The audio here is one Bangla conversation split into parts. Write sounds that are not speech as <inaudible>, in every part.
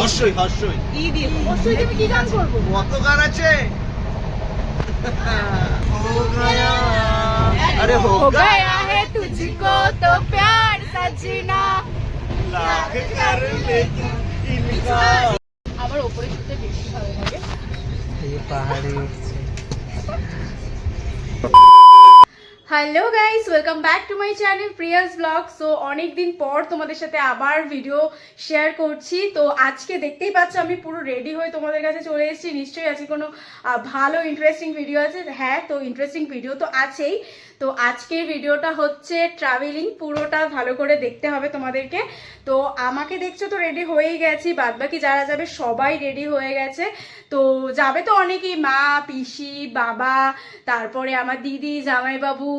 হর্ষই হর্ষই ঈদ হর্ষই তুমি কি গান করব? কত গান আছে? अरे हो गया है तुझको तो प्यार सजना लाख कर ले तू इनकार আবার উপরে শুতে বেশি ভালো লাগে। এই পাহাড়ে উঠছে। Hello guys welcome back to my channel Priya's vlog so অনেক দিন পর তোমাদের সাথে আবার ভিডিও শেয়ার করছি। তো, আজকে দেখতেই পাচ্ছ, আমি পুরো রেডি হয়ে তোমাদের কাছে চলে এসেছি। নিশ্চয়ই আজকে কোনো ভালো ইন্টারেস্টিং ভিডিও আছে। হ্যাঁ তো ইন্টারেস্টিং ভিডিও তো আছেই। তো আজকের ভিডিওটা হচ্ছে ট্রাভেলিং পুরোটা ভালো করে দেখতে হবে তোমাদেরকে। তো আমাকে দেখছ তো রেডি হয়েই গেছি, বাদবাকি যারা যাবে সবাই রেডি হয়ে গেছে। তো যাবে তো অনেকেই, মা, পিসি, বাবা, তারপরে আমার দিদি, জামাইবাবু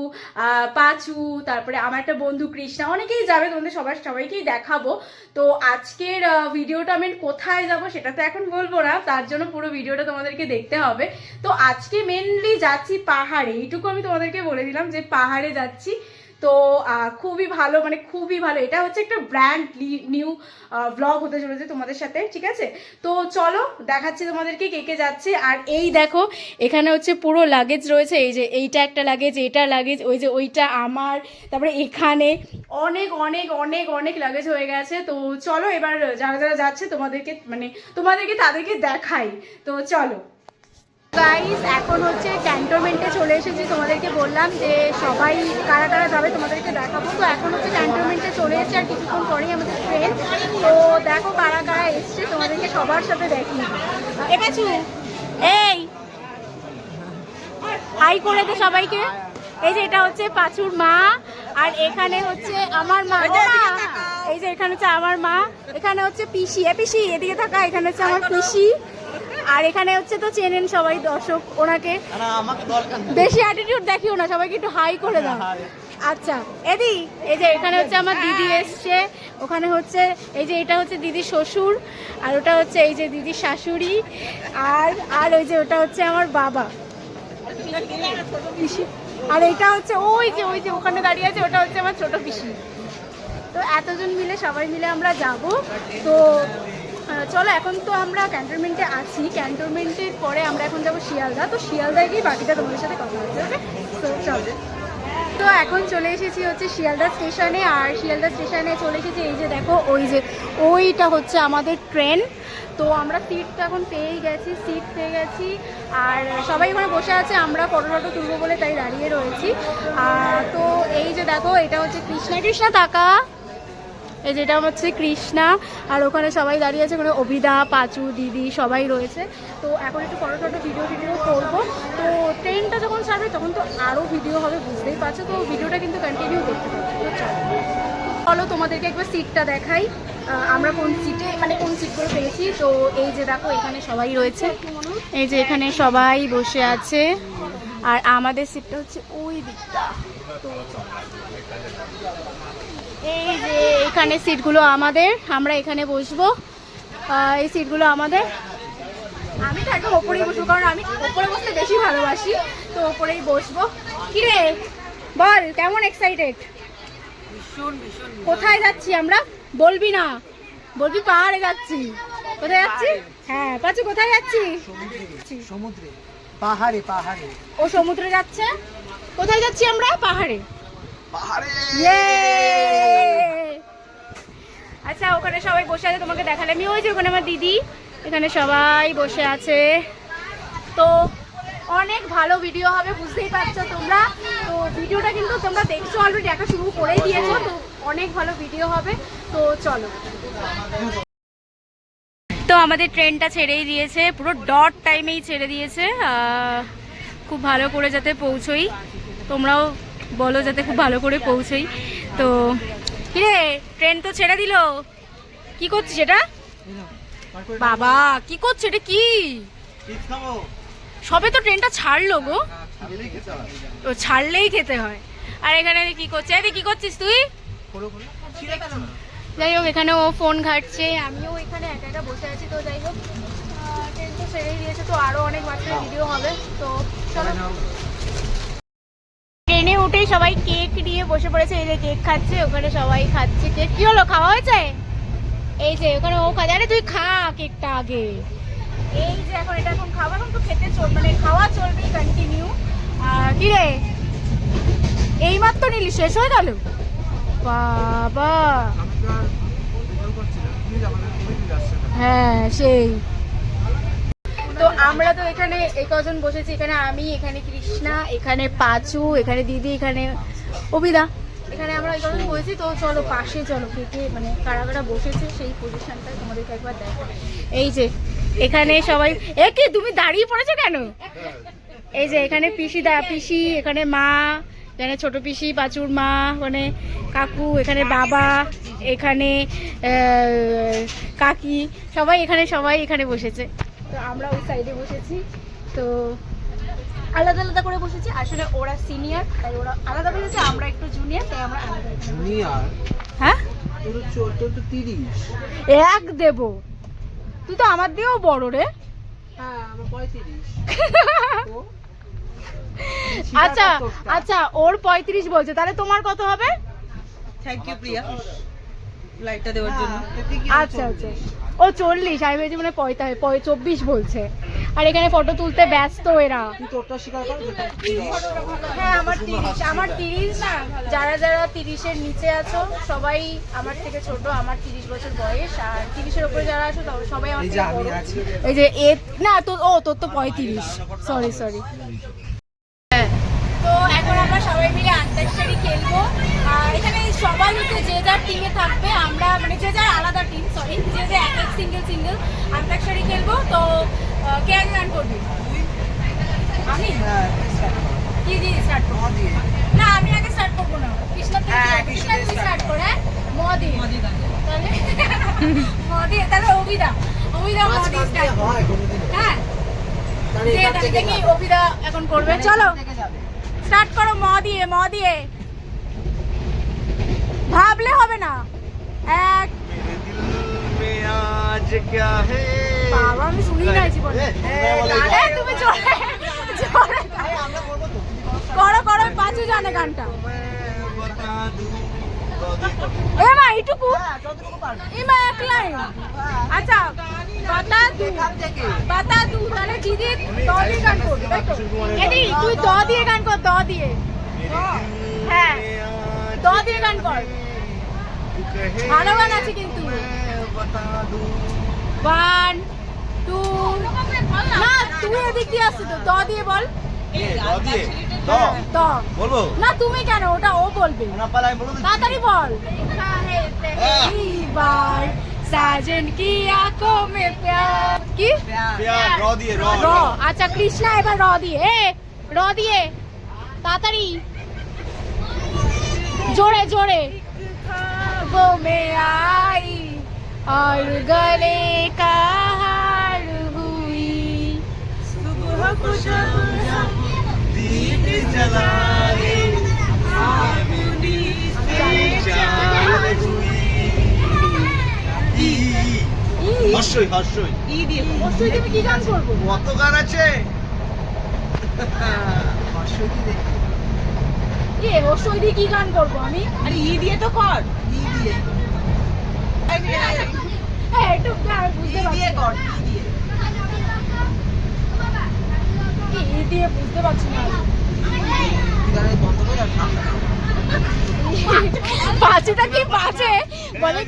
পাঁচু, তারপরে আমার একটা বন্ধু কৃষ্ণা, অনেকেই যাবে, তোমাদের সবার, সবাইকেই দেখাবো। তো আজকের ভিডিওটা আমি কোথায় যাব সেটা তো এখন বলব না, তার জন্য পুরো ভিডিওটা তোমাদেরকে দেখতে হবে। তো আজকে মেনলি যাচ্ছি পাহাড়ে, এইটুকু আমি তোমাদেরকে বলে দিলাম। যে পাহাড়ে যাচ্ছি। তো খুবই ভালো মানে খুবই ভালো। এটা হচ্ছে একটা ব্র্যান্ড নিউ ব্লগ হতে চলেছে তোমাদের সাথে, ঠিক আছে? তো চলো, দেখাচ্ছি তোমাদেরকে কে কে যাচ্ছে। আর এই দেখো, এখানে হচ্ছে পুরো লাগেজ রয়েছে। এই যে এইটা একটা লাগেজ এইটা লাগেজ ওই যে ওইটা আমার, তারপরে এখানে অনেক অনেক অনেক অনেক লাগেজ হয়ে গেছে। তো চলো, এবার যারা যারা যাচ্ছে তোমাদেরকে মানে তোমাদেরকে তাদেরকে দেখাই। তো চলো। গাইস এখন হচ্ছে ক্যান্টনমেন্টে চলে এসেছি। তোমাদেরকে বললাম যে সবাই কারা কারা যাবে তোমাদেরকে দেখাবো। তো এখন হচ্ছে ক্যান্টনমেন্টে চলে এসেছে আর কিছুক্ষণ পরেই আমাদের ট্রেন তো দেখো কারা কারা এসছে তোমাদেরকে সবার সাথে দেখি এবাচু এই। হাই করে দে সবাইকে। এই যে এটা হচ্ছে পাঁচুর মা আর এখানে হচ্ছে আমার মা, এই যে এখানে হচ্ছে আমার মা এখানে হচ্ছে পিসি। এ পিসি এদিকে থাকা এখানে হচ্ছে আমার পিসি। আর এখানে হচ্ছে তো চেনেন সবাই দর্শক ওনাকে। না আমাকে দরকার নেই। বেশি অ্যাটিটিউড দেখিও না সবাইকে একটু হাই করে দাও। আচ্ছা এদি এই যে এখানে হচ্ছে আমার দিদি এসছে ওখানে হচ্ছে এই যে এটা হচ্ছে দিদি শ্বশুর আর ওটা হচ্ছে এই যে দিদির শাশুড়ি আর আর ওই যে ওটা হচ্ছে আমার বাবা। পিসি। আর এটা হচ্ছে ওই যে ওই যে ওখানে দাঁড়িয়ে আছে ওটা হচ্ছে আমার ছোট পিসি। তো এতজন মিলে সবাই মিলে আমরা যাব। তো চলো, এখন তো আমরা ক্যান্টনমেন্টে আছি। ক্যান্টনমেন্টের পরে আমরা এখন যাব শিয়ালদা। তো শিয়ালদায় গিয়ে বাকিটা তোমাদের সাথে কথা হচ্ছে ওকে তো চলো। তো এখন চলে এসেছি হচ্ছে শিয়ালদা স্টেশনে, আর শিয়ালদা স্টেশনে চলে এসেছি এই যে দেখো, ওই যে, ওইটা হচ্ছে আমাদের ট্রেন তো আমরা সিট এখন পেয়েই গেছি সিট পেয়ে গেছি। আর সবাই ওখানে বসে আছে, আমরা ফটো টটো তুলবো বলে তাই দাঁড়িয়ে রয়েছি। তো এই যে দেখো, এটা হচ্ছে কৃষ্ণা। কৃষ্ণা, তাকা। এই যেটা হচ্ছে কৃষ্ণা, আর ওখানে সবাই দাঁড়িয়ে আছে ওখানে অভিদা, পাঁচু, দিদি সবাই রয়েছে। তো এখন একটু ফটো টটো ভিডিও ভিডিও করব। তো ট্রেনটা যখন ছাড়বে, তখন তো আরও ভিডিও হবে, বুঝতেই পারছ। তো ভিডিওটা কিন্তু কন্টিনিউ করতে তো চলো। তোমাদেরকে একবার সিটটা দেখাই। আমরা কোন সিটে মানে কোন সিটগুলো পেয়েছি। তো এই যে দেখো, এখানে সবাই রয়েছে। এই যে এখানে সবাই বসে আছে। আর আমাদের সিটটা হচ্ছে ওই দিকটা। তো এই যে এখানে সিটগুলো আমাদের আমরা এখানে বসবো। এই সিটগুলো আমাদের। আমি তো একদম ওপরেই বসবো কারণ আমি ওপরে বসতে বেশি ভালোবাসি তো ওপরেই বসবো। কিরে বল কেমন এক্সাইটেড কোথায় যাচ্ছি আমরা? বলবি না। বলবি পাহাড়ে যাচ্ছি। কোথায় যাচ্ছি? হ্যাঁ পাচ্ছি কোথায় যাচ্ছি? সমুদ্রে। পাহাড়ে পাহাড়ে। ও সমুদ্রে যাচ্ছে? কোথায় যাচ্ছি আমরা? পাহাড়ে। আচ্ছা ওখানে সবাই বসে আছে, তোমাকে দেখালে। আমি ওই যে ওখানে আমার দিদি, এখানে সবাই বসে আছে। তো অনেক ভালো ভিডিও হবে, বুঝতেই পারছ তোমরা। তো ভিডিওটা কিন্তু তোমরা দেখছ অলরেডি দেখা শুরু করেই দিয়েছ, তো অনেক ভালো ভিডিও হবে। তো চলো। তো আমাদের ট্রেনটা ছেড়েই দিয়েছে, পুরো ডট টাইমেই ছেড়ে দিয়েছে। খুব ভালো করে যাতে পৌঁছোই। তোমরাও বলো যাতে খুব ভালো করে পৌঁছোই। তো, কিরে ট্রেন তো ছেড়ে দিল। কি করছিস এটা? বাবা, কি করছে? এটা কি? সবে তো ট্রেনটা ছাড়লো গো। তো ছাড়লেই খেতে হয়। আর এখানে কি করছে? এই কি করছিস তুই? যাই হোক এখানে ও ফোন ঘাটছে। আমিও এখানে একা একা বসে আছি, তো যাই হোক। ট্রেন তো ছেড়েই দিয়েছে, তো আরও অনেক বাচ্চার ভিডিও হবে। তো চলো। উঠেই সবাই কেক নিয়ে বসে পড়েছে এই যে কেক খাচ্ছে ওখানে সবাই খাচ্ছে কেক। কি হলো খাওয়া হয়েছে? এই যে ওখানে ও খাবে আরে তুই খা কেকটা আগে। এই যে এখন এটা এখন খাবার এখন তো খেতে চল মানে খাওয়া চলবে কন্টিনিউ আর কি রে? এইমাত্র নিলি শেষ হয়ে গেল? বাবা। আমি তো তো আমরা তো এখানে এই কজন বসেছি, এখানে আমি, এখানে কৃষ্ণা, এখানে পাচু, এখানে দিদি, এখানে অবিদা এখানে আমরা এই বসেছি, তো চলো পাশে চলো, কে মানে কারা কারা বসেছে সেই পজিশনটা তোমাদেরকে একবার দেখো এই যে, এখানে সবাই, এ কি, তুমি দাঁড়িয়ে পড়েছো কেন? এই যে, এখানে পিসি দা, পিসি, এখানে মা, এখানে ছোট পিসি, পাচুর মা মানে কাকু, এখানে বাবা, এখানে কাকি, সবাই এখানে সবাই এখানে বসেছে। তো আমরা ওই সাইডে বসেছি। তো আলাদা আলাদা করে বসেছি। আসলে ওরা সিনিয়র তাই ওরা আলাদা বসেছে আমরা একটু জুনিয়র তাই আমরা আলাদা জুনিয়র হ্যাঁ? তোর তো তিরিশ। এক দেব। তুই তো আমার দিয়েও বড় রে। হ্যাঁ আমার পঁয়ত্রিশ। <laughs> আচ্ছা আচ্ছা ওর পঁয়ত্রিশ বলছে। তাহলে তোমার কত হবে? Thank you Priya. লাইটটা দেওয়ার জন্য। আচ্ছা আচ্ছা। ও চল্লিশ আমি ভেবেছি মানে পঁয়তাল্লিশ পঁয়- চব্বিশ বলছে আর এখানে ফটো তুলতে ব্যস্ত এরা। হ্যাঁ আমার তিরিশ আমার তিরিশ না যারা যারা তিরিশের নিচে আছো সবাই আমার থেকে ছোট আমার তিরিশ বছর বয়স আর তিরিশের উপরে যারা আছো সবাই আমার এই যে থেকে আমি বড়। আছি এই যে এ না তোর ও তোর তো পঁয়ত্রিশ সরি সরি সবাই মিলে আন্তাক্ষরী খেলব। আর এখানে সবাই হচ্ছে যে যার টিমে থাকবে আমরা মানে যে যার আলাদা টিম সরি যে যে এক এক সিঙ্গেল সিঙ্গেল আন্তাক্ষরী খেলব। তো কে আগে গান করবি? আমি? হ্যাঁ, কি দিয়ে স্টার্ট করব? ন না আমি আগে স্টার্ট করব না। কৃষ্ণা তুই হ্যাঁ, কৃষ্ণা স্টার্ট কর হ্যাঁ? ম দিয়ে। তাহলে <laughs> ম দিয়ে তাহলে অভিদা। অভিদা ম দিয়ে স্টার্ট হয় কোনোদিন। হ্যাঁ। তাহলে এখান থেকে দেখি অভিদা এখন করবে। চলো। থেকে যাবে। স্টার্ট করো ম দিয়ে ম দিয়ে ভাবলে হবে না। এক আমি শুনি নাই করো করো পাঁচু জানে গানটা। এইটুকু? হ্যাঁ, যতটুকু পারবে। এ মা এক লাইন। আচ্ছা বাতা দু দু তাহলে দিদি দ দিয়ে গান করবি তাই এদি তুই দ দিয়ে গান কর দ দিয়ে। হ্যাঁ দ দিয়ে গান কর। ভালো গান আছে কিন্তু। ওয়ান টু না তুই এদিক দিয়ে আসছিস তো দ দিয়ে বল। হ্যাঁ, বলব? না তুমি কেন ওটা ও বলবে। তাড়াতাড়ি বল। पहली बार साजन की आंखों में प्यार কি প্যার, র দিয়ে র র আচ্ছা কৃষ্ণা এবার র দিয়ে এ র দিয়ে তাড়াতাড়ি জোরে জোরে वो में आई और गले का हार हुई सुबह को जब दीप जलाए ই। হর্ষই হর্ষই ই দিয়ে? অবশ্যই তুমি কি গান করব? কত গান আছে? কি দেখি এ অবশ্যই দিয়ে কি গান করব আমি? আরে ই দিয়ে তো কর। ই দিয়ে। হ্যাঁ একটু বুঝতে পারছি। না। ই দিয়ে। কি বুঝতে পারছি না। করে। পাঁচটা কি পাঁচে? বলে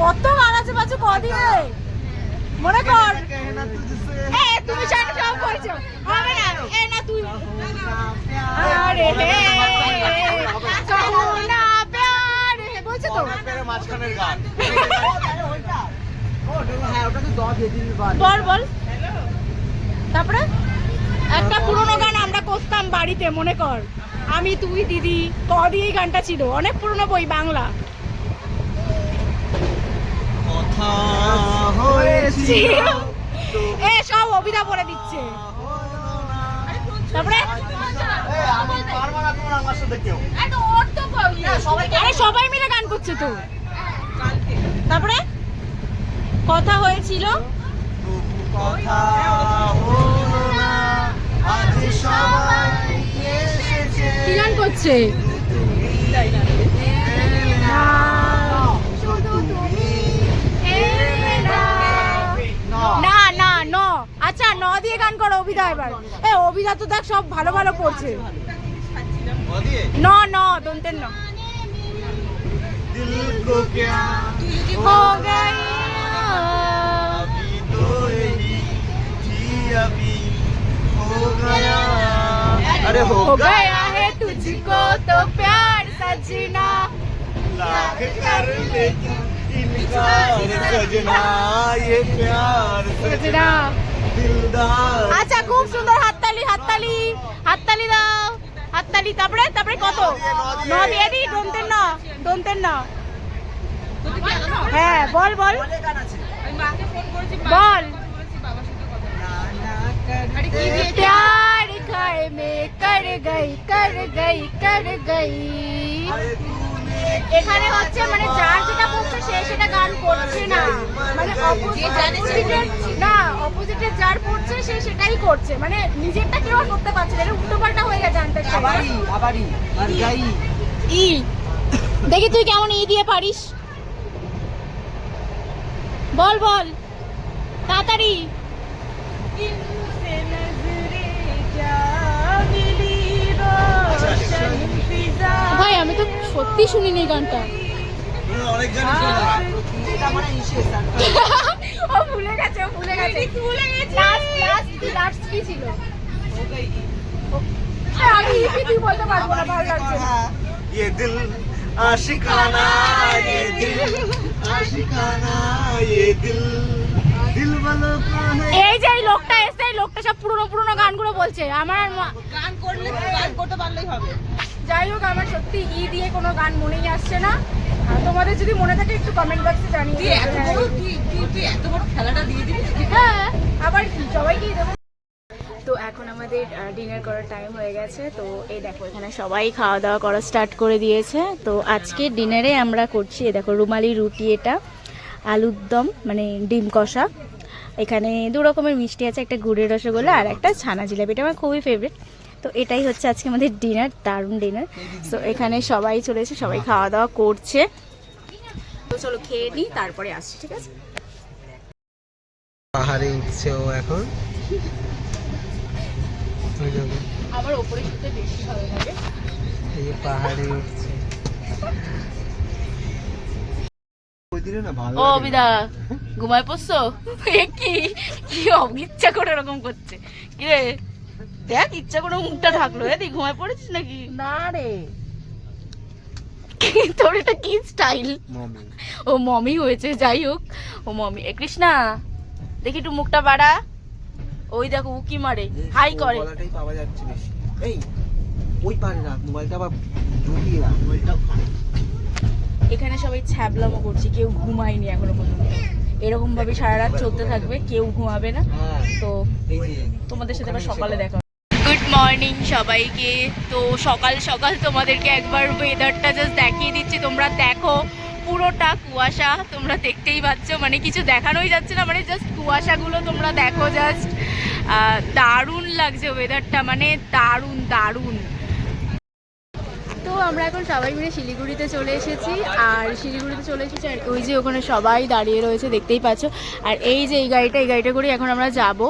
কত গালাচে বাজে কদিনে? মনে কর। এ তুমি জানো সব হবে না এ না তুই। আরে হে সোনা প্যার। হে তো। মাঝখানের বল তারপরে? একটা পুরনো গান আমরা করতাম বাড়িতে মনে কর। আমি তুই দিদি ক গানটা ছিল। অনেক পুরনো বই বাংলা। বেরোচ্ছি এ সব অভিধা বলে দিচ্ছে। তারপরে? আরে সবাই মিলে গান করছে তো। তারপরে? কথা হয়েছিল? কথা হলো না আজ সবাই এসেছে কি গান করছে? আচ্ছা ন দিয়ে গান করো অভিধা এবার এ অভিধা তো দেখ সব ভালো ভালো করছে দিয়ে ন ন দন্তের ন दिल को क्या हो गई अभी तो यही थी अभी हो गया अरे हो हो गया है तुझको तो प्यार सजना लाख कर ले इनकार सजना ये प्यार सजना दिलदार আচ্ছা খুব সুন্দর হাততালি হাততালি হাততালি দাও হাততালি তারপরে তারপরে কত ন দিয়ে দি দন্তের ন দন্তের ন হ্যাঁ বল বল বল प्यार खाए में कर गई कर गई कर गई अरे तूने এখানে হচ্ছে মানে যার যেটা করছে সে সেটা গান করছে না মানে অপোজিটের না অপোজিটে যার পড়ছে সে সেটাই করছে। মানে নিজেরটা কেউ আর করতে পারছে না এটা উল্টো পাল্টা হয়ে গেছে আনতে। আবারই আবারই আর গাই ই দেখি তুই কেমন ই দিয়ে পারিস। বল বল তাড়াতাড়ি। ভাই আমি তো সত্যি শুনিনি এই গানটা। অনেক মানে ইসে <laughs> ও ভুলে গেছে ও ভুলে গেছে ভুলে গেছে লাস্ট লাস্ট কি লাস্ট কি ছিল এ, আমি ইপি তুই বলতে পারবো না ভালো লাগছে না। ये दिल आशिकाना ये दिल आशिकाना ये दिल दिल वालों का है এই যে এই লোকটা এসে এই লোকটা সব পুরনো পুরনো গানগুলো বলছে আমার আর মা- গান করলে গান করতে পারলেই হবে যাই হোক আমার সত্যি ই দিয়ে কোনো গান মনেই আসছে না আর তোমাদের যদি মনে থাকে একটু কমেন্ট বক্সে জানিয়ে তুই এত বড় তুই তুই তুই এত বড় খেলাটা দিয়ে দিবি হ্যাঁ আবার কি? সবাইকেই দেবো। তো এখন আমাদের ডিনার করার টাইম হয়ে গেছে। তো এই দেখো এখানে সবাই খাওয়া দাওয়া করা স্টার্ট করে দিয়েছে। তো আজকে ডিনারে আমরা করছি এই দেখো রুমালি রুটি এটা আলুর দম মানে ডিম কষা। এখানে দু রকমের মিষ্টি আছে একটা গুড়ের রসগোল্লা আর একটা ছানা জিলাপি এটা আমার খুবই ফেভারিট তো এটাই হচ্ছে আজকে আমাদের ডিনার দারুণ ডিনার তো এখানে সবাই চলেছে সবাই খাওয়া দাওয়া করছে। তো চলো খেয়ে নিই তারপরে আসছি ঠিক আছে? পাহাড়ে উঠছে ও এখন। আমার ওপরে শুতে বেশি ভালো লাগে। এই যে পাহাড়ে উঠছে। ও বিদা ঘুমায় পড়ছো? কি? কি ইচ্ছা করে এরকম করছে? কি রে? দেখ ইচ্ছা করে মুখটা ঢাকলো। এদি ঘুমায় পড়েছিস নাকি? না রে। <laughs> তোর এটা কি স্টাইল মমি। ও মমি হয়েছে যাই হোক। ও মমি। এ কৃষ্ণা দেখি একটু মুখটা বাড়া। ওই দেখো উকি মারে। হাই করে। গলাটাই পাওয়া যাচ্ছে বেশি। এই ওই পারে না মোবাইলটা আবার ঢুকিয়ে রাখ মোবাইলটা এখানে সবাই ছ্যাবলামো করছে কেউ ঘুমায়নি এখনও পর্যন্ত। এরকম ভাবে সারা রাত চলতে থাকবে কেউ ঘুমাবে না। হ্যাঁ তো তোমাদের সাথে আবার সকালে দেখা গুড মর্নিং সবাইকে। তো সকাল সকাল তোমাদেরকে একবার ওয়েদারটা জাস্ট তোমরা দেখো পুরোটা কুয়াশা তোমরা দেখতেই পাচ্ছ। মানে কিছু দেখানোই যাচ্ছে না মানে জাস্ট কুয়াশাগুলো তোমরা দেখো জাস্ট দারুণ লাগছে ওয়েদারটা মানে দারুণ দারুণ। তো আমরা এখন সবাই মিলে শিলিগুড়িতে চলে এসেছি, আর শিলিগুড়িতে চলে এসেছি, আর ওই যে ওখানে সবাই দাঁড়িয়ে রয়েছে, দেখতেই পাচ্ছ। আর এই যে এই গাড়িটা এই গাড়িটা করে এখন আমরা যাব।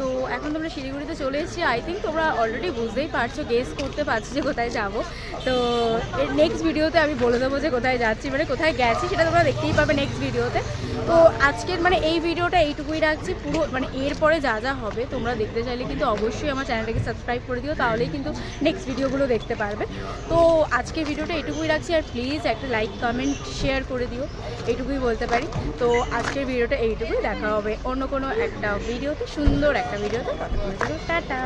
তো এখন তোমরা শিলিগুড়িতে চলে এসেছি। আই থিঙ্ক তোমরা অলরেডি বুঝতেই পারছ গেস করতে পারছ যে কোথায় যাব। তো এর নেক্সট ভিডিওতে আমি বলে দেবো যে কোথায় যাচ্ছি মানে কোথায় গেছি সেটা তোমরা দেখতেই পাবে নেক্সট ভিডিওতে তো আজকের মানে এই ভিডিওটা এইটুকুই রাখছি, পুরো মানে এরপরে যা যা হবে তোমরা দেখতে চাইলে কিন্তু অবশ্যই আমার চ্যানেলটাকে সাবস্ক্রাইব করে দিও, তাহলেই কিন্তু নেক্সট ভিডিওগুলো দেখতে পারবে। তো আজকের ভিডিওটা এইটুকুই রাখছি, আর প্লিজ একটা লাইক কমেন্ট শেয়ার করে দিও, এইটুকুই বলতে পারি। তো আজকের ভিডিওটা এইটুকুই, দেখা হবে অন্য কোনো একটা ভিডিওতে সুন্দর একটা ভিডিওতে ততক্ষণের জন্য টাটা।